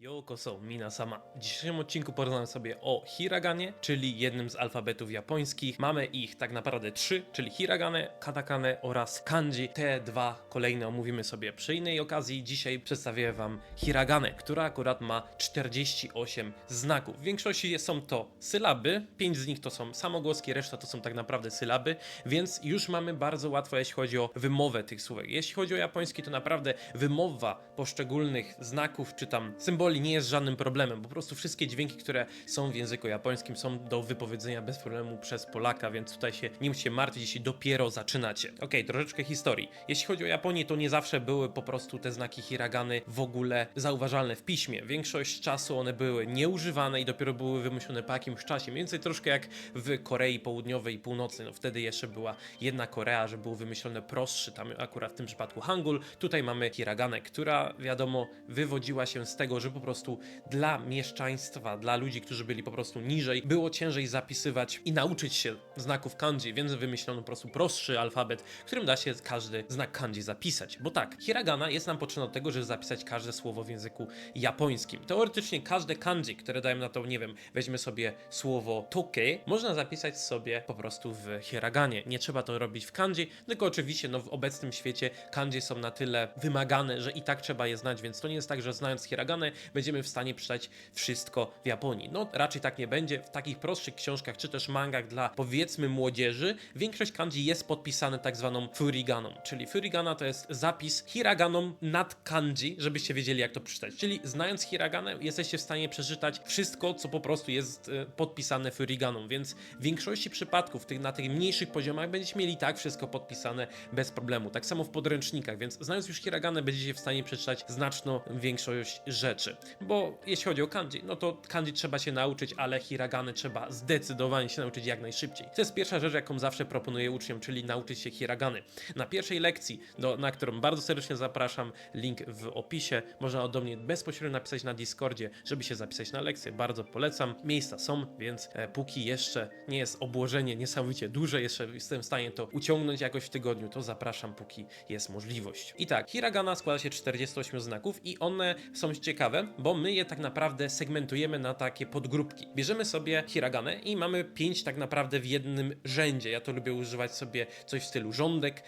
Yokoso Minasama. W dzisiejszym odcinku porozmawiam sobie o hiraganie, czyli jednym z alfabetów japońskich. Mamy ich tak naprawdę trzy, czyli hiragane, katakane oraz kanji. Te dwa kolejne omówimy sobie przy innej okazji. Dzisiaj przedstawię wam hiragane, która akurat ma 48 znaków. W większości są to sylaby, pięć z nich to są samogłoski, reszta to są tak naprawdę sylaby, więc już mamy bardzo łatwo, jeśli chodzi o wymowę tych słówek. Jeśli chodzi o japoński, to naprawdę wymowa poszczególnych znaków czy tam symboli nie jest żadnym problemem. Po prostu wszystkie dźwięki, które są w języku japońskim, są do wypowiedzenia bez problemu przez Polaka, więc tutaj się nie musicie martwić, jeśli dopiero zaczynacie. Okej, troszeczkę historii. Jeśli chodzi o Japonię, to nie zawsze były po prostu te znaki hiragany w ogóle zauważalne w piśmie. Większość czasu one były nieużywane i dopiero były wymyślone po jakimś czasie. Mniej więcej troszkę jak w Korei Południowej i Północnej. No wtedy jeszcze była jedna Korea, że był wymyślony prostszy, tam akurat w tym przypadku Hangul. Tutaj mamy hiraganę, która wiadomo wywodziła się z tego, że prostu dla mieszczaństwa, dla ludzi, którzy byli po prostu niżej, było ciężej zapisywać i nauczyć się znaków kanji, więc wymyślono po prostu prostszy alfabet, którym da się każdy znak kanji zapisać. Bo tak, hiragana jest nam potrzebna do tego, żeby zapisać każde słowo w języku japońskim. Teoretycznie każde kanji, które dają na to, nie wiem, weźmy sobie słowo toke, można zapisać sobie po prostu w hiraganie. Nie trzeba to robić w kanji, tylko oczywiście no, w obecnym świecie kanji są na tyle wymagane, że i tak trzeba je znać, więc to nie jest tak, że znając hiraganę będziemy w stanie przeczytać wszystko w Japonii. No raczej tak nie będzie. W takich prostszych książkach, czy też mangach dla powiedzmy młodzieży, większość kanji jest podpisane tak zwaną furiganą, czyli furigana to jest zapis hiraganą nad kanji, żebyście wiedzieli jak to przeczytać. Czyli znając hiraganę jesteście w stanie przeczytać wszystko, co po prostu jest e, podpisane furiganą, więc w większości przypadków tych, na tych mniejszych poziomach będziecie mieli tak wszystko podpisane bez problemu. Tak samo w podręcznikach, więc znając już hiraganę będziecie w stanie przeczytać znaczną większość rzeczy. Bo jeśli chodzi o kanji, no to kanji trzeba się nauczyć, ale hiragany trzeba zdecydowanie się nauczyć jak najszybciej. To jest pierwsza rzecz, jaką zawsze proponuję uczniom, czyli nauczyć się hiragany. Na pierwszej lekcji, do, na którą bardzo serdecznie zapraszam, link w opisie, można do mnie bezpośrednio napisać na Discordzie, żeby się zapisać na lekcję. Bardzo polecam. Miejsca są, więc e, póki jeszcze nie jest obłożenie niesamowicie duże, jeszcze jestem w stanie to uciągnąć jakoś w tygodniu, to zapraszam, póki jest możliwość. I tak, hiragana składa się z 48 znaków i one są ciekawe, bo my je tak naprawdę segmentujemy na takie podgrupki. Bierzemy sobie hiraganę i mamy pięć tak naprawdę w jednym rzędzie. Ja to lubię używać sobie coś w stylu rządek,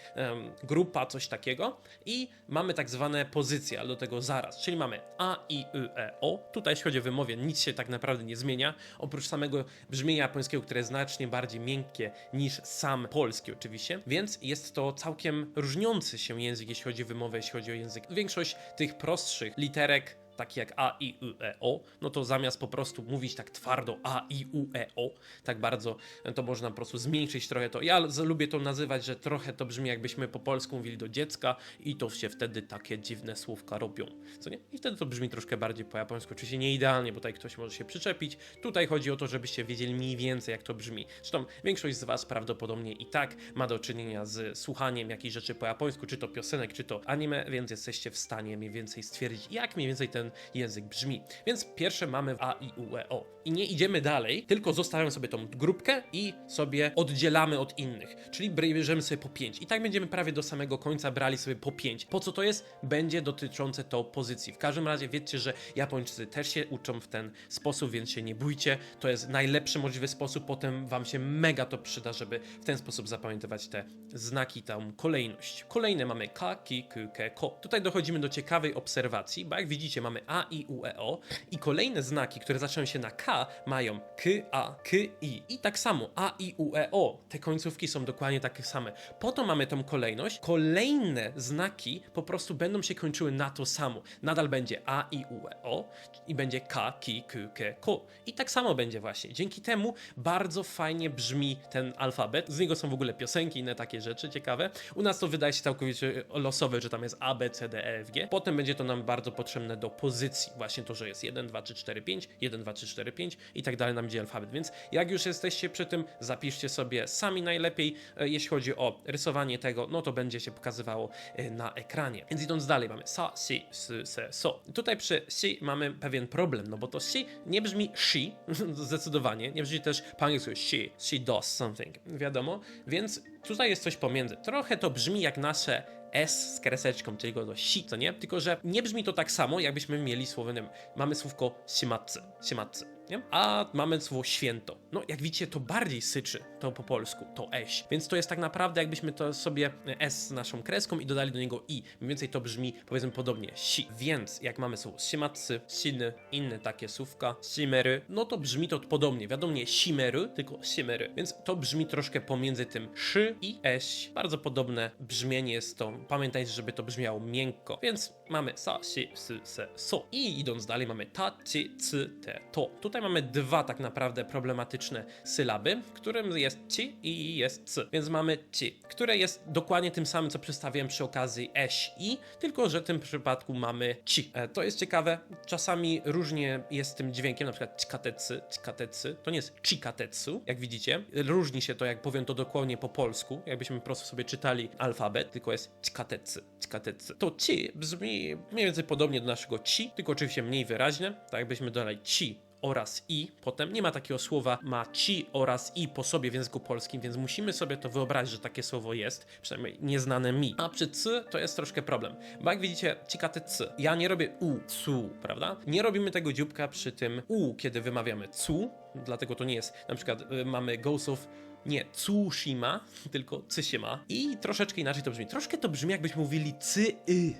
grupa, coś takiego. I mamy tak zwane pozycje, ale do tego zaraz. Czyli mamy A, I, Y, E, O. Tutaj jeśli chodzi o wymowie, nic się tak naprawdę nie zmienia. Oprócz samego brzmienia japońskiego, które jest znacznie bardziej miękkie niż sam polski oczywiście. Więc jest to całkiem różniący się język, jeśli chodzi o wymowę, jeśli chodzi o język. Większość tych prostszych literek takie jak A, I, U, E, O, no to zamiast po prostu mówić tak twardo A, I, U, E, O, tak bardzo, to można po prostu zmniejszyć trochę to. Ja lubię to nazywać, że trochę to brzmi jakbyśmy po polsku mówili do dziecka i to się wtedy takie dziwne słówka robią, co nie? I wtedy to brzmi troszkę bardziej po japońsku, oczywiście nie idealnie, bo tutaj ktoś może się przyczepić. Tutaj chodzi o to, żebyście wiedzieli mniej więcej jak to brzmi. Zresztą większość z was prawdopodobnie i tak ma do czynienia z słuchaniem jakichś rzeczy po japońsku, czy to piosenek, czy to anime, więc jesteście w stanie mniej więcej stwierdzić, jak mniej więcej ten język brzmi. Więc pierwsze mamy A, I, U, E, O. I nie idziemy dalej, tylko zostawiamy sobie tą grupkę i sobie oddzielamy od innych. Czyli bierzemy sobie po 5. I tak będziemy prawie do samego końca brali sobie po 5. Po co to jest? Będzie dotyczące to pozycji. W każdym razie wiedzcie, że Japończycy też się uczą w ten sposób, więc się nie bójcie. To jest najlepszy możliwy sposób. Potem wam się mega to przyda, żeby w ten sposób zapamiętywać te znaki, tą kolejność. Kolejne mamy K, Ki, K, Ke, Ko. Tutaj dochodzimy do ciekawej obserwacji, bo jak widzicie mamy A, I, U, E, O i kolejne znaki, które zaczynają się na K mają K, A, K, I. I tak samo A, I, U, E, O. Te końcówki są dokładnie takie same. Po to mamy tą kolejność. Kolejne znaki po prostu będą się kończyły na to samo. Nadal będzie A, I, U, E, O i będzie K, Ki, K, Ke, Ko. I tak samo będzie właśnie. Dzięki temu bardzo fajnie brzmi ten alfabet. Z niego są w ogóle piosenki, inne takie rzeczy ciekawe. U nas to wydaje się całkowicie losowe, że tam jest A, B, C, D, E, F, G. Potem będzie to nam bardzo potrzebne do pozycji. Właśnie to, że jest 1, 2, 3, 4, 5, 1, 2, 3, 4, 5 i tak dalej nam idzie alfabet. Więc jak już jesteście przy tym, zapiszcie sobie sami najlepiej. E, Jeśli chodzi o rysowanie tego, no to będzie się pokazywało e, na ekranie. Więc idąc dalej, mamy sa, si, s, se, so. Tutaj przy si mamy pewien problem, no bo to si nie brzmi she, zdecydowanie, nie brzmi też po angielsku she, she does something, wiadomo, więc tutaj jest coś pomiędzy. Trochę to brzmi jak nasze S z kreseczką, czyli go do si, co nie? Tylko, że nie brzmi to tak samo, jakbyśmy mieli wiem, mamy słówko simatsu, simatsu, nie? A mamy słowo święto. No, jak widzicie, to bardziej syczy to po polsku, to eś. Więc to jest tak naprawdę, jakbyśmy to sobie S z naszą kreską i dodali do niego i. Mniej więcej to brzmi, powiedzmy, podobnie, si. Więc jak mamy słowo simatsu, siny, inne takie słówka, simery, no to brzmi to podobnie. Wiadomo, nie simery, tylko simery. Więc to brzmi troszkę pomiędzy tym szy i eś. Bardzo podobne brzmienie jest to. Pamiętajcie, żeby to brzmiało miękko. Więc mamy sa, si, sy, se, so. I idąc dalej mamy ta, ci, cy, te, to. Tutaj mamy dwa tak naprawdę problematyczne sylaby, którym jest ci i jest c. Więc mamy ci, które jest dokładnie tym samym, co przedstawiłem przy okazji eś i, tylko że w tym przypadku mamy ci. E, to jest ciekawe. Czasami różnie jest z tym dźwiękiem, na przykład cikatecy, cikatecy. To nie jest chikatetsu, jak widzicie. Różni się to, jak powiem to dokładnie po polsku, jakbyśmy po prostu sobie czytali alfabet, tylko jest cikatecy, cikatecy. To ci brzmi mniej więcej podobnie do naszego ci, tylko oczywiście mniej wyraźne. Tak jakbyśmy dodali ci oraz i, potem nie ma takiego słowa ma ci oraz i po sobie w języku polskim, więc musimy sobie to wyobrazić, że takie słowo jest, przynajmniej nieznane mi. A przy c to jest troszkę problem, bo jak widzicie, cikate c. Ja nie robię u, cu, prawda? Nie robimy tego dzióbka przy tym u, kiedy wymawiamy cu, dlatego to nie jest, na przykład y, mamy Ghost nie Tsushima, tylko Tsushima. I troszeczkę inaczej to brzmi. Troszkę to brzmi, jakbyśmy mówili cy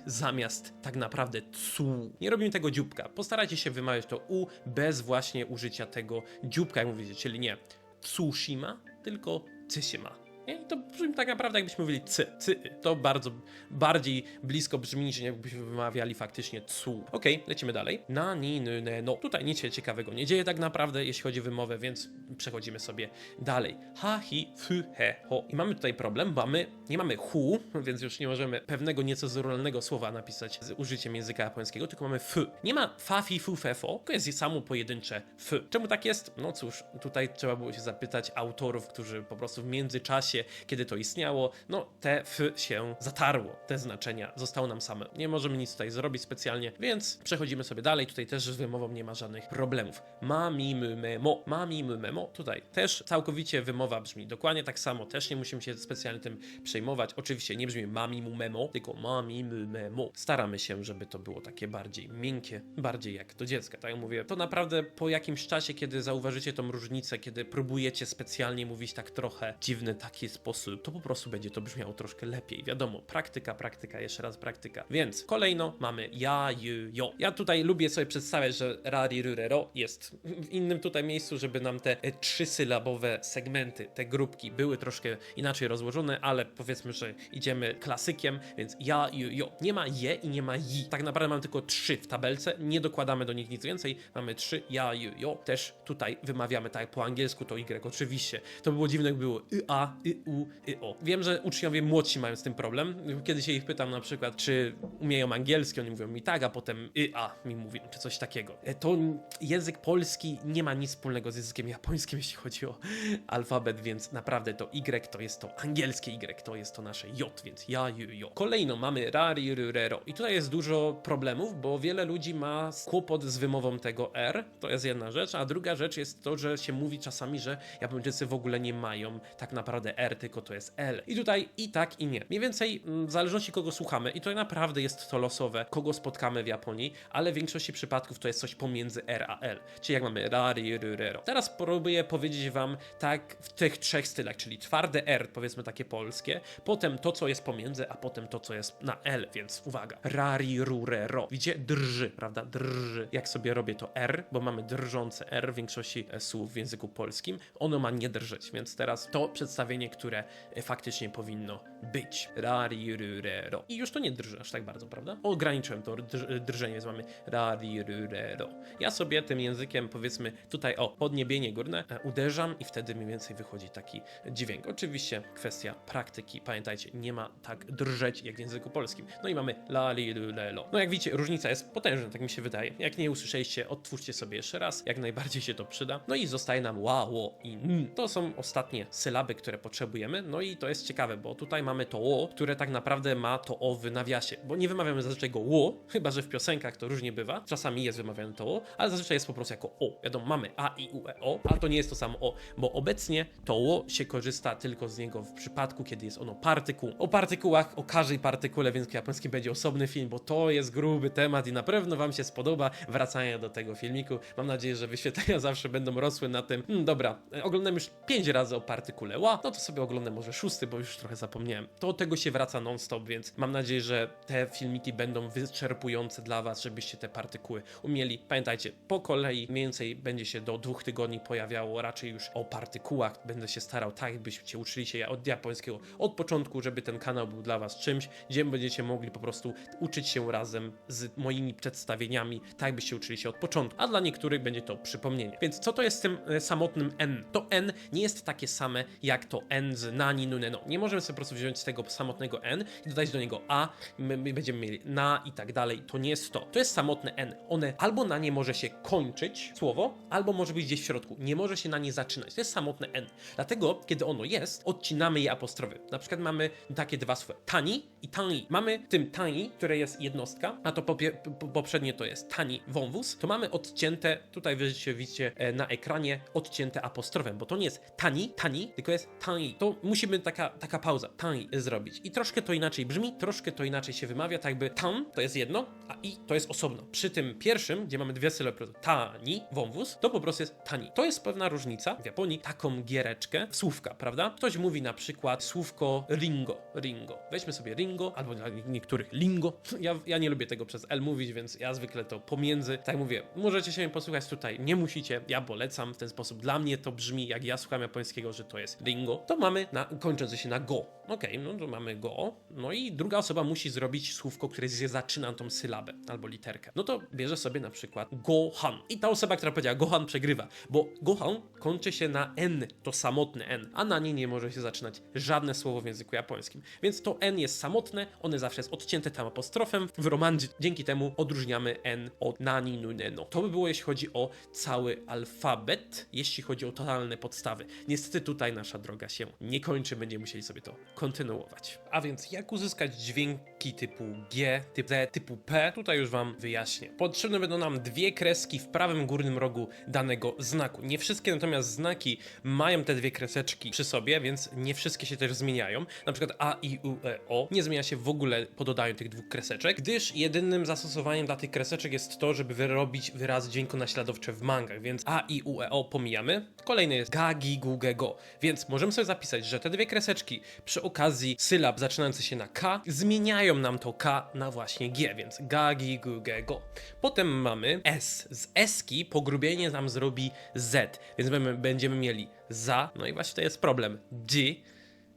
zamiast tak naprawdę tsu. Nie robimy tego dzióbka. Postarajcie się wymawiać to u bez właśnie użycia tego dzióbka, jak mówicie, czyli nie Tsushima, tylko Tsushima. Nie? I to brzmi tak naprawdę jakbyśmy mówili cy, cy. To bardzo bardziej blisko brzmi niż jakbyśmy wymawiali faktycznie cu. Okej, okay, lecimy dalej. Na, ni, ny, ne, no. Tutaj nic się ciekawego nie dzieje tak naprawdę, jeśli chodzi o wymowę, więc przechodzimy sobie dalej. Ha, hi, f, he, ho. I mamy tutaj problem, mamy, nie mamy hu, więc już nie możemy pewnego niecenzuralnego słowa napisać z użyciem języka japońskiego, tylko mamy f. Nie ma fa, fi, fu, fe, fo, tylko jest samo pojedyncze f. Czemu tak jest? No cóż, tutaj trzeba było się zapytać autorów, którzy po prostu w międzyczasie kiedy to istniało, no te f się zatarło, te znaczenia zostały nam same. Nie możemy nic tutaj zrobić specjalnie, więc przechodzimy sobie dalej. Tutaj też z wymową nie ma żadnych problemów. Ma, mi, my, memo, ma, mi, my, memo. Tutaj też całkowicie wymowa brzmi dokładnie tak samo, też nie musimy się specjalnie tym przejmować. Oczywiście nie brzmi ma, mi, mu, memo, tylko ma, mi, my, memo. Staramy się, żeby to było takie bardziej miękkie, bardziej jak do dziecka. Tak jak mówię, to naprawdę po jakimś czasie, kiedy zauważycie tą różnicę, kiedy próbujecie specjalnie mówić tak trochę dziwny taki sposób, to po prostu będzie to brzmiało troszkę lepiej. Wiadomo, praktyka, praktyka, jeszcze raz praktyka. Więc kolejno mamy ja, ju, jo. Ja tutaj lubię sobie przedstawiać, że ra, ri, ru, re, ro jest w innym tutaj miejscu, żeby nam te e, trzysylabowe segmenty, te grupki były troszkę inaczej rozłożone, ale powiedzmy, że idziemy klasykiem, więc ja, ju, jo. Nie ma je i nie ma i. Tak naprawdę mamy tylko trzy w tabelce, nie dokładamy do nich nic więcej. Mamy trzy ja, ju, jo. Też tutaj wymawiamy tak jak po angielsku to y, oczywiście. To by było dziwne, jakby było y, a, y, u, y, o. Wiem, że uczniowie młodsi mają z tym problem. Kiedy się ich pytam na przykład, czy umieją angielski, oni mówią mi tak, a potem y, a mi mówią, czy coś takiego. E, To język polski nie ma nic wspólnego z językiem japońskim, jeśli chodzi o alfabet, więc naprawdę to Y to jest to angielskie Y, to jest to nasze J, więc ja, ju, jo. Kolejno mamy ra, ri, ru, re, ro. I tutaj jest dużo problemów, bo wiele ludzi ma kłopot z wymową tego R, to jest jedna rzecz, a druga rzecz jest to, że się mówi czasami, że Japończycy w ogóle nie mają tak naprawdę R, tylko to jest L. I tutaj i tak, i nie. Mniej więcej mm, w zależności kogo słuchamy, i to naprawdę jest to losowe, kogo spotkamy w Japonii, ale w większości przypadków to jest coś pomiędzy R a L. Czyli jak mamy ra, ri, ru, re, ro. Teraz próbuję powiedzieć wam tak w tych trzech stylach, czyli twarde R, powiedzmy takie polskie, potem to, co jest pomiędzy, a potem to, co jest na L, więc uwaga. Ra, ri, ru, re, ro. Widzicie? Drży, prawda? Drży. Jak sobie robię to R, bo mamy drżące R w większości e, słów w języku polskim, ono ma nie drżeć, więc teraz to przedstawienie, które e, faktycznie powinno być. Ra, ri, ru, re, ro. I już to nie drży aż tak bardzo, prawda? Ograniczyłem to drż- drżenie, więc mamy ro. Ja sobie tym językiem, powiedzmy, tutaj o, podniebienie górne e, uderzam i wtedy mniej więcej wychodzi taki dźwięk. Oczywiście kwestia praktyki. Pamiętajcie, nie ma tak drżeć jak w języku polskim. No i mamy la, li, lu, le, lo. No jak widzicie, różnica jest potężna, tak mi się wydaje. Jak nie usłyszeliście, odtwórzcie sobie jeszcze raz, jak najbardziej się to przyda. No i zostaje nam ła, ło i n. To są ostatnie sylaby, które potrzebujemy potrzebujemy. No i to jest ciekawe, bo tutaj mamy to o, które tak naprawdę ma to o w nawiasie, bo nie wymawiamy zazwyczaj go ło, chyba że w piosenkach to różnie bywa. Czasami jest wymawiane to o, ale zazwyczaj jest po prostu jako o. Wiadomo, mamy a, i, u, e, o, ale to nie jest to samo o, bo obecnie to o się korzysta tylko z niego w przypadku, kiedy jest ono partykuł. O partykułach, o każdej partykule w języku japońskim będzie osobny film, bo to jest gruby temat i na pewno Wam się spodoba wracanie do tego filmiku. Mam nadzieję, że wyświetlenia zawsze będą rosły na tym. Hmm, dobra, e, oglądam już 5 razy o partykule ła, no to sobie oglądam może szósty, bo już trochę zapomniałem. To od tego się wraca non-stop, więc mam nadzieję, że te filmiki będą wyczerpujące dla Was, żebyście te partykuły umieli. Pamiętajcie, po kolei mniej więcej będzie się do dwóch tygodni pojawiało raczej już o partykułach. Będę się starał tak, byście uczyli się od japońskiego od początku, żeby ten kanał był dla Was czymś, gdzie będziecie mogli po prostu uczyć się razem z moimi przedstawieniami, tak byście uczyli się od początku. A dla niektórych będzie to przypomnienie. Więc co to jest z tym e, samotnym N? To N nie jest takie same jak to N z nani, nune, no. Nie możemy sobie po prostu wziąć z tego samotnego N i dodać do niego A, my, my będziemy mieli na i tak dalej. To nie jest to. To jest samotne N. One albo na nie może się kończyć słowo, albo może być gdzieś w środku. Nie może się na nie zaczynać. To jest samotne N. Dlatego, kiedy ono jest, odcinamy je apostrofy. Na przykład mamy takie dwa słowa. Tani i tani. Mamy tym tani, które jest jednostka, a to poprzednie to jest tani wąwóz, to mamy odcięte, tutaj widzicie, widzicie na ekranie, odcięte apostrofem, bo to nie jest tani, tani, tylko jest tani. To musimy taka, taka pauza, tani zrobić. I troszkę to inaczej brzmi, troszkę to inaczej się wymawia, tak jakby tan to jest jedno, a i to jest osobno. Przy tym pierwszym, gdzie mamy dwie sylaby, tani, wąwóz, to po prostu jest tani. To jest pewna różnica w Japonii, taką giereczkę, słówka, prawda? Ktoś mówi na przykład słówko ringo, ringo. Weźmy sobie ringo, albo dla niektórych lingo. Ja, ja nie lubię tego przez L mówić, więc ja zwykle to pomiędzy. Tak mówię, możecie się posłuchać tutaj, nie musicie, ja polecam w ten sposób. Dla mnie to brzmi, jak ja słucham japońskiego, że to jest ringo. To mamy na, kończące się na go. Okej, no to mamy go. No i druga osoba musi zrobić słówko, które zaczyna tą sylabę albo literkę. No to bierze sobie na przykład gohan. I ta osoba, która powiedziała gohan przegrywa, bo gohan kończy się na n, to samotne n, a na nie nie może się zaczynać żadne słowo w języku japońskim. Więc to n jest samotne, one zawsze jest odcięte tam apostrofem. W romandzie dzięki temu odróżniamy n od nani nuneno. To by było jeśli chodzi o cały alfabet, jeśli chodzi o totalne podstawy. Niestety tutaj nasza droga się nie kończy, będziemy musieli sobie to kontynuować. A więc jak uzyskać dźwięki typu G, typu Z, typu P? Tutaj już wam wyjaśnię. Potrzebne będą nam dwie kreski w prawym górnym rogu danego znaku. Nie wszystkie natomiast znaki mają te dwie kreseczki przy sobie, więc nie wszystkie się też zmieniają. Na przykład A, I, U, E, O nie zmienia się w ogóle po dodaniu tych dwóch kreseczek, gdyż jedynym zastosowaniem dla tych kreseczek jest to, żeby wyrobić wyrazy dźwiękonaśladowcze w mangach, więc A, I, U, E, O pomijamy. Kolejny jest Ga, Gi, Go. Więc możemy sobie zapisać, że te dwie kreseczki przy okazji sylab zaczynających się na K zmieniają nam to K na właśnie G, więc Ga, Gi, Gu, Ge, Go. Potem mamy S. Z Eski pogrubienie nam zrobi Z, więc będziemy- mieli za, no i właśnie to jest problem. Dzi,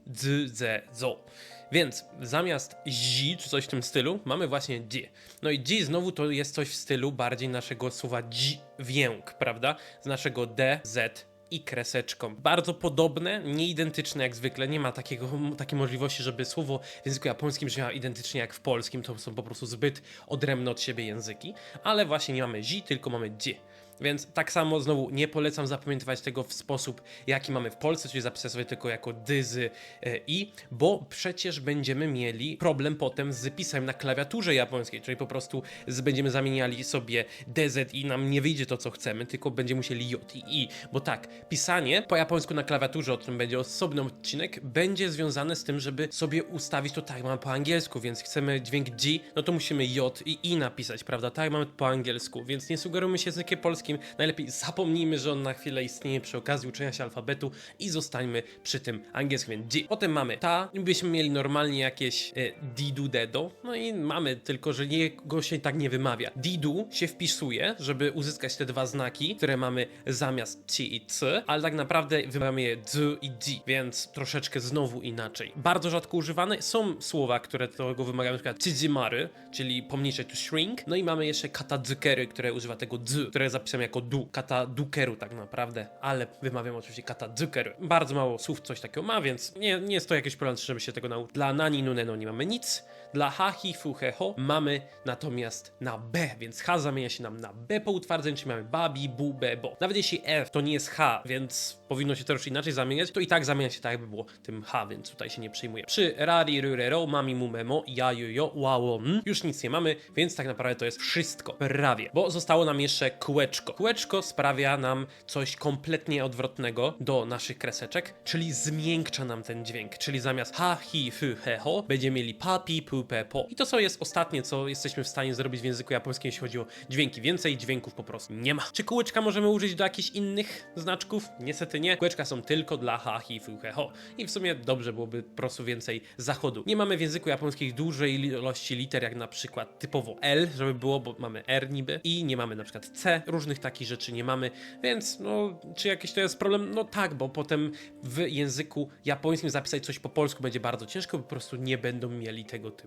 dz, ze, zo. Więc zamiast zi, czy coś w tym stylu, mamy właśnie dzi. No i dzi znowu to jest coś w stylu bardziej naszego słowa dźwięk, prawda? Z naszego d, z i kreseczką. Bardzo podobne, nieidentyczne jak zwykle. Nie ma takiego, takiej możliwości, żeby słowo w języku japońskim brzmiało identycznie jak w polskim. To są po prostu zbyt odrębne od siebie języki. Ale właśnie nie mamy zi, tylko mamy dzi. Więc tak samo znowu nie polecam zapamiętywać tego w sposób, jaki mamy w Polsce, czyli zapisać sobie tylko jako dyzy e, i, bo przecież będziemy mieli problem potem z pisem na klawiaturze japońskiej, czyli po prostu będziemy zamieniali sobie DZ i nam nie wyjdzie to, co chcemy, tylko będziemy musieli J i I, bo tak, pisanie po japońsku na klawiaturze, o którym będzie osobny odcinek, będzie związane z tym, żeby sobie ustawić to tak, mamy po angielsku, więc chcemy dźwięk G, no to musimy J i I napisać, prawda, tak mamy po angielsku, więc nie sugerujmy się językiem polskim, najlepiej zapomnijmy, że on na chwilę istnieje przy okazji uczenia się alfabetu i zostańmy przy tym angielskim, więc G. Potem mamy ta, byśmy mieli normalnie jakieś e, didu dedo, no i mamy, tylko że nie, go się tak nie wymawia. Didu się wpisuje, żeby uzyskać te dwa znaki, które mamy zamiast ci i c, ale tak naprawdę wymawiamy je d i d, więc troszeczkę znowu inaczej. Bardzo rzadko używane są słowa, które tego wymagają, na przykład czyli pomniejsze to shrink, no i mamy jeszcze katadzukery, które używa tego d, które jako du, katadukeru tak naprawdę, ale wymawiam oczywiście katadzukeru. Bardzo mało słów coś takiego ma, więc nie, nie jest to jakiś problem, żeby się tego nauczyć. Dla nani nuneno nie mamy nic, Dla ha, hi, fu, he, ho mamy natomiast na b, więc h zamienia się nam na b po utwardzeniu, czyli mamy babi, bu, be, bo. Nawet jeśli f to nie jest h, więc powinno się troszkę inaczej zamieniać, to i tak zamienia się tak, jakby było tym h, więc tutaj się nie przyjmuje. Przy rari, ry, re, ro, mami, mu, memo, ja, ju, jo, wa, wo, m, już nic nie mamy, więc tak naprawdę to jest wszystko. Prawie. Bo zostało nam jeszcze kółeczko. Kółeczko sprawia nam coś kompletnie odwrotnego do naszych kreseczek, czyli zmiękcza nam ten dźwięk, czyli zamiast ha, hi, fu, he, ho, będziemy mieli pa, pi, pu, pe, po. I to co jest ostatnie, co jesteśmy w stanie zrobić w języku japońskim, jeśli chodzi o dźwięki. Więcej dźwięków po prostu nie ma. Czy kółeczka możemy użyć do jakichś innych znaczków? Niestety nie. Kółeczka są tylko dla ha, hi, fu, he, ho. I w sumie dobrze byłoby po prostu więcej zachodu. Nie mamy w języku japońskim dużej ilości liter, jak na przykład typowo L, żeby było, bo mamy R niby. I nie mamy na przykład C. Różnych takich rzeczy nie mamy, więc no, czy jakiś to jest problem? No tak, bo potem w języku japońskim zapisać coś po polsku będzie bardzo ciężko, bo po prostu nie będą mieli tego typu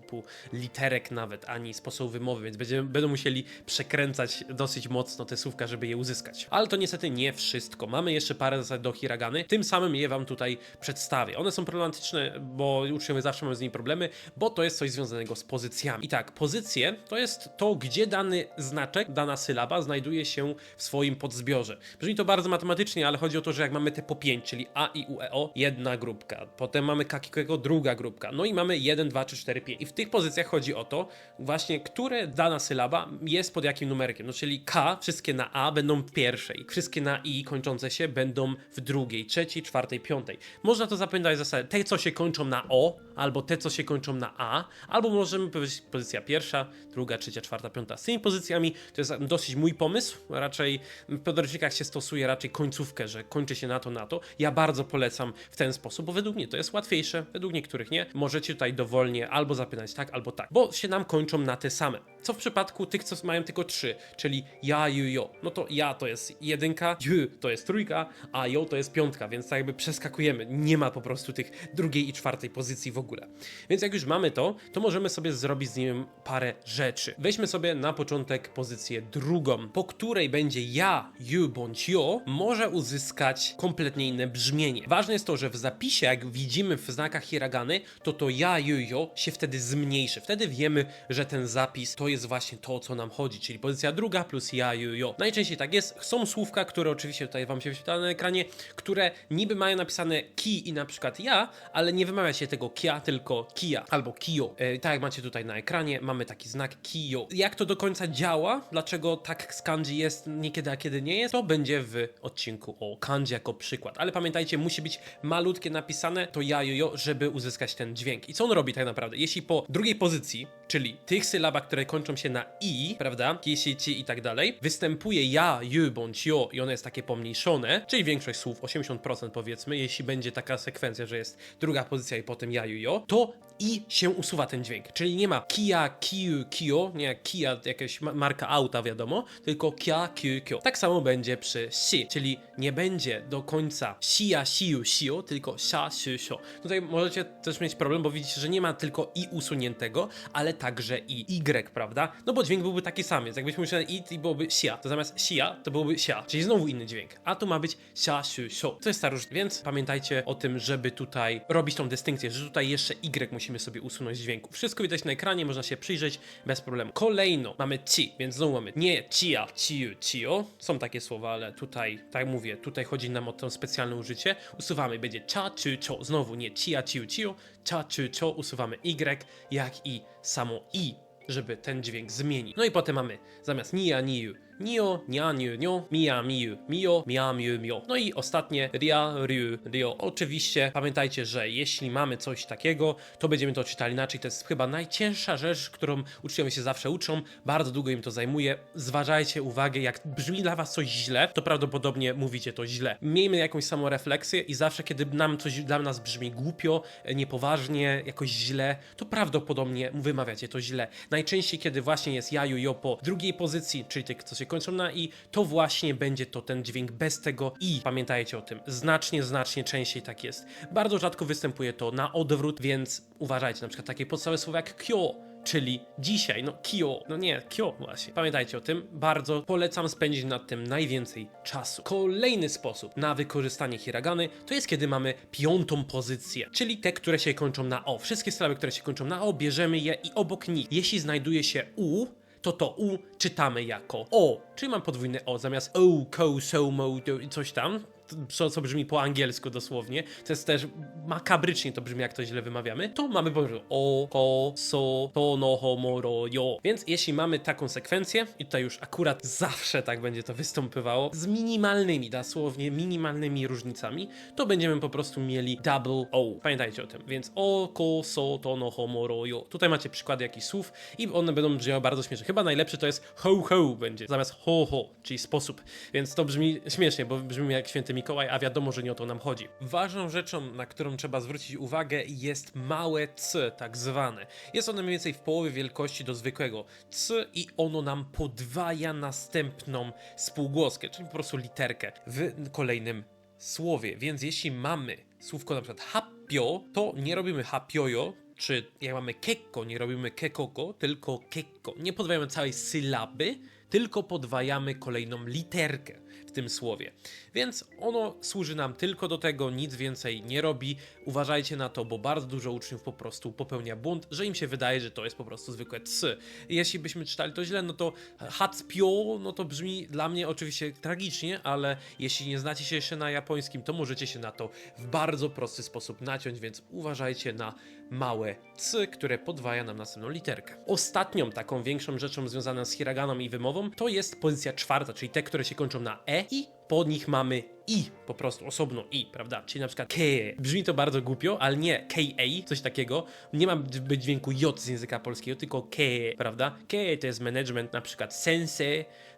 literek nawet, ani sposobu wymowy, więc będziemy, będą musieli przekręcać dosyć mocno te słówka, żeby je uzyskać. Ale to niestety nie wszystko. Mamy jeszcze parę zasad do hiragany, tym samym je wam tutaj przedstawię. One są problematyczne, bo uczniowie zawsze mają z nimi problemy, bo to jest coś związanego z pozycjami. I tak, pozycje to jest to, gdzie dany znaczek, dana sylaba znajduje się w swoim podzbiorze. Brzmi to bardzo matematycznie, ale chodzi o to, że jak mamy te po 5, czyli A i U, E, O, jedna grupka, potem mamy Kakikego, druga grupka, no i mamy 1, 2, 3, 4, 5. I w tych pozycjach chodzi o to, właśnie, które dana sylaba jest pod jakim numerkiem. No czyli K, wszystkie na A będą w pierwszej, wszystkie na I kończące się będą w drugiej, trzeciej, czwartej, piątej. Można to zapamiętać zasadę, te co się kończą na O, albo te co się kończą na A, albo możemy powiedzieć pozycja pierwsza, druga, trzecia, czwarta, piąta. Z tymi pozycjami to jest dosyć mój pomysł, raczej w podręcznikach się stosuje raczej końcówkę, że kończy się na to, na to. Ja bardzo polecam w ten sposób, bo według mnie to jest łatwiejsze, według niektórych nie. Możecie tutaj dowolnie albo zapytać tak, albo tak, bo się nam kończą na te same. Co w przypadku tych, co mają tylko trzy, czyli ja, ju, jo. No to ja to jest jedynka, ju to jest trójka, a jo to jest piątka, więc tak jakby przeskakujemy. Nie ma po prostu tych drugiej i czwartej pozycji w ogóle. Więc jak już mamy to, to możemy sobie zrobić z nim parę rzeczy. Weźmy sobie na początek pozycję drugą, po której będzie ja, ju bądź jo, może uzyskać kompletnie inne brzmienie. Ważne jest to, że w zapisie, jak widzimy w znakach hiragany, to to ja, ju, jo się wtedy zmniejszy. Wtedy wiemy, że ten zapis to jest właśnie to, o co nam chodzi, czyli pozycja druga plus ja, ju, jo. Najczęściej tak jest. Są słówka, które oczywiście tutaj wam się wyświetlają na ekranie, które niby mają napisane ki i na przykład ja, ale nie wymawia się tego kia, tylko kia albo kio. E, tak jak macie tutaj na ekranie, mamy taki znak kio. Jak to do końca działa? Dlaczego tak z kanji jest niekiedy, a kiedy nie jest? To będzie w odcinku o kanji jako przykład. Ale pamiętajcie, musi być malutkie napisane to ja, jo, jo, żeby uzyskać ten dźwięk. I co on robi tak naprawdę? Jeśli po drugiej pozycji, czyli tych sylabach, które kończą się na i, prawda, kisi, ci i tak dalej, występuje ja, ju bądź jo i ono jest takie pomniejszone, czyli większość słów, 80% powiedzmy, jeśli będzie taka sekwencja, że jest druga pozycja i potem ja, ju, jo, to i się usuwa ten dźwięk. Czyli nie ma kia, kiu, kio, nie kia, jakaś ma- marka auta wiadomo, tylko kia, kiu, kio. Tak samo będzie przy si, czyli nie będzie do końca sia, siu, sio, tylko sia, siu, sio. Tutaj możecie też mieć problem, bo widzicie, że nie ma tylko i usuniętego, ale także i y, prawda? No bo dźwięk byłby taki sam, więc jakbyśmy musieli i, i byłoby sia, to zamiast sia, to byłoby sia, czyli znowu inny dźwięk. A tu ma być sia, siu, sio. To jest ta różnica, więc pamiętajcie o tym, żeby tutaj robić tą dystynkcję, że tutaj jeszcze y musimy sobie usunąć dźwięku. Wszystko widać na ekranie, można się przyjrzeć bez problemu. Kolejno mamy ci, więc znowu mamy nie cia, ciu, cio. Są takie słowa, ale tutaj, tak mówię, tutaj chodzi nam o to specjalne użycie. Usuwamy, będzie cha, czy, cho. Znowu nie cia, ciu, cio, cha, czy, cho. Usuwamy y, jak i samo i, żeby ten dźwięk zmienić. No i potem mamy zamiast nia, niu, Nio, nia, niu, nio, mia, miu, mio, mia, miu, mio. No i ostatnie ria, riu, rio. Oczywiście pamiętajcie, że jeśli mamy coś takiego, to będziemy to czytali inaczej. To jest chyba najcięższa rzecz, którą uczniowie się zawsze uczą. Bardzo długo im to zajmuje. Zważajcie uwagę, jak brzmi dla was coś źle, to prawdopodobnie mówicie to źle. Miejmy jakąś samorefleksję i zawsze, kiedy nam coś dla nas brzmi głupio, niepoważnie, jakoś źle, to prawdopodobnie wymawiacie to źle. Najczęściej, kiedy właśnie jest jaju, jo po drugiej pozycji, czyli tych, co się kończą na i, to właśnie będzie to ten dźwięk bez tego i. Pamiętajcie o tym. Znacznie, znacznie częściej tak jest. Bardzo rzadko występuje to na odwrót, więc uważajcie. Na przykład takie podstawowe słowa jak kyo, czyli dzisiaj, no kio, no nie, kio właśnie. Pamiętajcie o tym, bardzo polecam spędzić nad tym najwięcej czasu. Kolejny sposób na wykorzystanie hiragany to jest kiedy mamy piątą pozycję, czyli te, które się kończą na o. Wszystkie sylaby, które się kończą na o, bierzemy je i obok nich, jeśli znajduje się u, to to u czytamy jako o, czyli mam podwójne o zamiast o, ko, so, mo, coś tam, co, co brzmi po angielsku dosłownie, to jest też makabrycznie to brzmi jak to źle wymawiamy, to mamy po prostu o, ko, so, to, no, ho, mo, ro, jo. Więc jeśli mamy taką sekwencję, i tutaj już akurat zawsze tak będzie to występowało, z minimalnymi, dosłownie minimalnymi różnicami, to będziemy po prostu mieli double o. Pamiętajcie o tym. Więc o, ko, so, to, no, ho, mo, ro, jo. Tutaj macie przykłady jakichś słów i one będą brzmiały bardzo śmiesznie. Chyba najlepszy to jest ho, ho będzie, zamiast ho, ho, czyli sposób. Więc to brzmi śmiesznie, bo brzmi jak święty Mikołaj, a wiadomo, że nie o to nam chodzi. Ważną rzeczą, na którą trzeba zwrócić uwagę, jest małe c, tak zwane. Jest ono mniej więcej w połowie wielkości do zwykłego c i ono nam podwaja następną spółgłoskę, czyli po prostu literkę w kolejnym słowie. Więc jeśli mamy słówko na przykład hapio, to nie robimy hapiojo, czy jak mamy kekko, nie robimy kekoko, tylko kekko. Nie podwajamy całej sylaby, tylko podwajamy kolejną literkę w tym słowie. Więc ono służy nam tylko do tego, nic więcej nie robi. Uważajcie na to, bo bardzo dużo uczniów po prostu popełnia błąd, że im się wydaje, że to jest po prostu zwykłe ts. Jeśli byśmy czytali to źle, no to hatpio, no to brzmi dla mnie oczywiście tragicznie, ale jeśli nie znacie się jeszcze na japońskim, to możecie się na to w bardzo prosty sposób naciąć, więc uważajcie na małe c, które podwaja nam następną literkę. Ostatnią taką większą rzeczą związaną z hiraganą i wymową to jest pozycja czwarta, czyli te, które się kończą na e i po nich mamy i, po prostu osobno i, prawda? Czyli na przykład ke. Brzmi to bardzo głupio, ale nie ka, coś takiego. Nie ma być dźwięku j z języka polskiego, tylko ke, prawda? Ke to jest management, na przykład sense.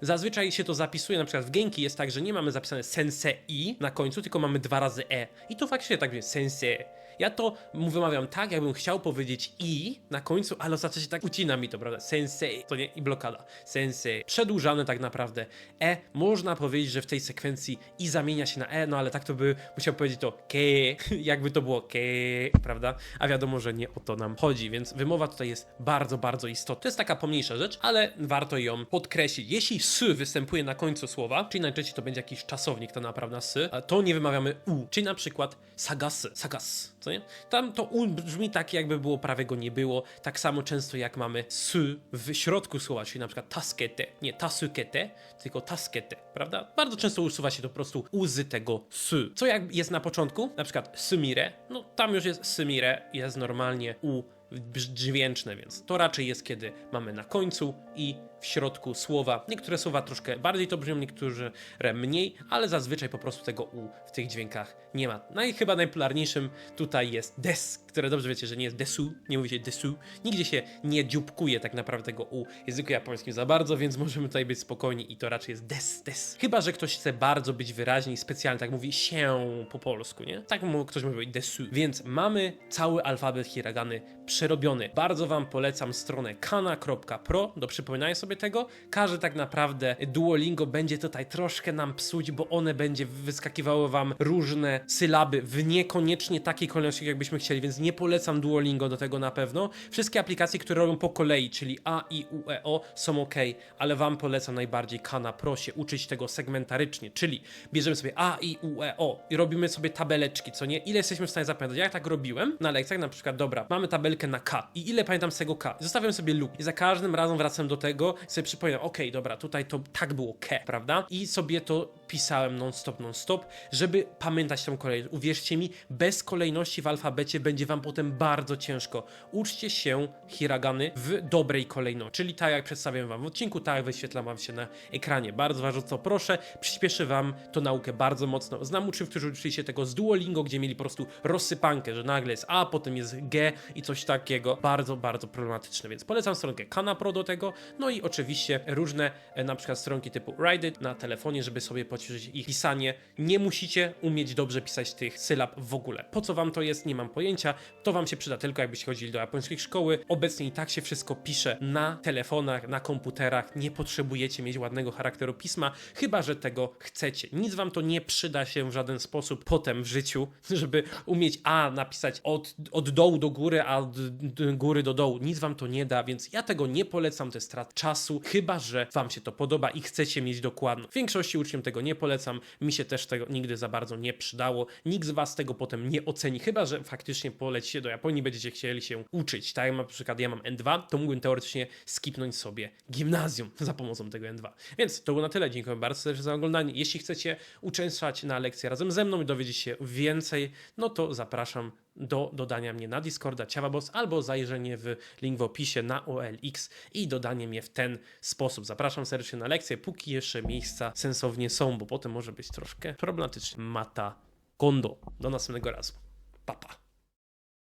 Zazwyczaj się to zapisuje, na przykład w Genki jest tak, że nie mamy zapisane sense i na końcu, tylko mamy dwa razy e. I to faktycznie tak będzie sense. Ja to wymawiam tak, jakbym chciał powiedzieć i na końcu, ale ostatecznie tak ucina mi to, prawda? Sensei, to nie i blokada. Sensei. Przedłużane tak naprawdę. E, można powiedzieć, że w tej sekwencji i zamienia się na e, no ale tak to by musiał powiedzieć to ke, jakby to było ke, prawda? A wiadomo, że nie o to nam chodzi, więc wymowa tutaj jest bardzo, bardzo istotna. To jest taka pomniejsza rzecz, ale warto ją podkreślić. Jeśli s występuje na końcu słowa, czyli najczęściej to będzie jakiś czasownik, to naprawdę s, to nie wymawiamy u, czyli na przykład sagas, sagas, co nie? Tam to u brzmi tak, jakby było prawie go nie było, tak samo często jak mamy s w środku słowa, czyli na przykład taskete, nie tasukete, tylko taskete, prawda? Bardzo często usuwa się to po prostu uzy tego s. Co jak jest na początku, na przykład sumire, no tam już jest sumire, jest normalnie u dźwięczne, więc to raczej jest kiedy mamy na końcu i w środku słowa. Niektóre słowa troszkę bardziej to brzmią, niektóre mniej, ale zazwyczaj po prostu tego u w tych dźwiękach nie ma. No i chyba najpopularniejszym tutaj jest des, które dobrze wiecie, że nie jest desu, nie mówi się desu. Nigdzie się nie dzióbkuje tak naprawdę tego u w języku japońskim za bardzo, więc możemy tutaj być spokojni i to raczej jest des, des. Chyba, że ktoś chce bardzo być wyraźny i specjalnie tak mówi się po polsku, nie? Tak ktoś mówi desu. Więc mamy cały alfabet hiragany przerobiony. Bardzo wam polecam stronę kana.pro do przypominania sobie tego. Każdy tak naprawdę Duolingo będzie tutaj troszkę nam psuć, bo one będzie wyskakiwały wam różne sylaby w niekoniecznie takiej kolejności, jakbyśmy chcieli, więc nie polecam Duolingo do tego na pewno. Wszystkie aplikacje, które robią po kolei, czyli A, I, U, E, O są ok, ale wam polecam najbardziej Kana Pro się uczyć tego segmentarycznie, czyli bierzemy sobie A, I, U, E, O i robimy sobie tabeleczki, co nie? Ile jesteśmy w stanie zapamiętać? Ja tak robiłem na lekcjach, na przykład, dobra, mamy tabelkę na K i ile pamiętam z tego K. Zostawiam sobie luk i za każdym razem wracam do tego sobie przypominam, okej, dobra, tutaj to tak było ke, prawda? I sobie to pisałem non-stop, non-stop, żeby pamiętać tą kolejność. Uwierzcie mi, bez kolejności w alfabecie będzie wam potem bardzo ciężko. Uczcie się hiragany w dobrej kolejności, czyli tak jak przedstawiam wam w odcinku, tak jak wyświetlam wam się na ekranie. Bardzo ważne, co proszę, przyspieszy wam to naukę bardzo mocno. Znam uczniów, którzy uczyli się tego z Duolingo, gdzie mieli po prostu rozsypankę, że nagle jest A, potem jest G i coś takiego. Bardzo, bardzo problematyczne, więc polecam stronkę Kana Pro do tego, no i oczywiście różne e, na przykład stronki typu Ride It na telefonie, żeby sobie zobaczyć ich pisanie. Nie musicie umieć dobrze pisać tych sylab w ogóle. Po co wam to jest, nie mam pojęcia. To wam się przyda tylko jakbyście chodzili do japońskiej szkoły. Obecnie i tak się wszystko pisze na telefonach, na komputerach. Nie potrzebujecie mieć ładnego charakteru pisma, chyba że tego chcecie. Nic wam to nie przyda się w żaden sposób potem w życiu, żeby umieć A napisać od, od dołu do góry, a od góry do dołu. Nic wam to nie da, więc ja tego nie polecam, to jest strat czasu, chyba że wam się to podoba i chcecie mieć dokładno. W większości uczniom tego nie polecam, mi się też tego nigdy za bardzo nie przydało. Nikt z was tego potem nie oceni, chyba że faktycznie polecicie do Japonii, będziecie chcieli się uczyć. Tak jak na przykład ja mam N2, to mógłbym teoretycznie skipnąć sobie gimnazjum za pomocą tego N2. Więc to było na tyle. Dziękuję bardzo za oglądanie. Jeśli chcecie uczęszczać na lekcję razem ze mną i dowiedzieć się więcej, no to zapraszam do dodania mnie na Discorda Ciawabos albo zajrzenie w link w opisie na OLX i dodanie mnie w ten sposób. Zapraszam serdecznie na lekcję, póki jeszcze miejsca sensownie są, bo potem może być troszkę problematycznie. Mata Kondo. Do następnego razu. Papa. Pa.